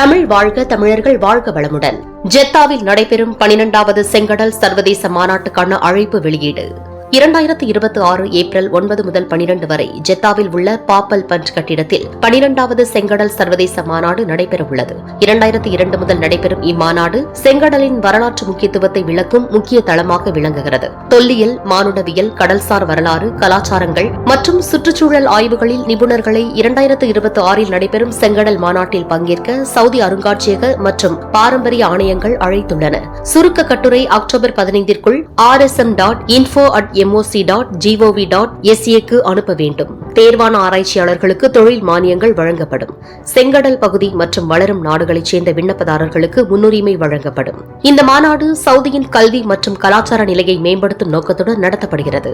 தமிழ் வாழ்க தமிழர்கள் வாழ்க வளமுடன். ஜெத்தாவில் நடைபெறும் பனிரெண்டாவது செங்கடல் சர்வதேச மாநாட்டுக்கான அழைப்பு வெளியீடு. இரண்டாயிரத்தி இருபத்தி ஆறு ஏப்ரல் ஒன்பது முதல் பனிரெண்டு வரை ஜெத்தாவில் உள்ள பாப்பல் பஞ்ச் கட்டிடத்தில் பனிரெண்டாவது செங்கடல் சர்வதேச மாநாடு நடைபெறவுள்ளது. இரண்டாயிரத்தி இரண்டு முதல் நடைபெறும் இம்மாநாடு செங்கடலின் வரலாற்று முக்கியத்துவத்தை விளக்கும் முக்கிய தளமாக விளங்குகிறது. தொல்லியல் மானுடவியல் கடல்சார் வரலாறு கலாச்சாரங்கள் மற்றும் சுற்றுச்சூழல் ஆய்வுகளில் நிபுணர்களை இரண்டாயிரத்து இருபத்தி ஆறில் நடைபெறும் செங்கடல் மாநாட்டில் பங்கேற்க சவுதி அருங்காட்சியக மற்றும் பாரம்பரிய ஆணையங்கள் அழைத்துள்ளன. சுருக்க கட்டுரை October பதினைந்திற்குள் R S M dot info at MOC dot gov dot எஸ்ஏக்கு அனுப்ப வேண்டும். தேர்வான ஆராய்ச்சியாளர்களுக்கு தொழில் மானியங்கள் வழங்கப்படும். செங்கடல் பகுதி மற்றும் வளரும் நாடுகளைச் சேர்ந்த விண்ணப்பதாரர்களுக்கு முன்னுரிமை வழங்கப்படும். இந்த மாநாடு சவுதியின் கல்வி மற்றும் கலாச்சார நிலையை மேம்படுத்தும் நோக்கத்துடன் நடத்தப்படுகிறது.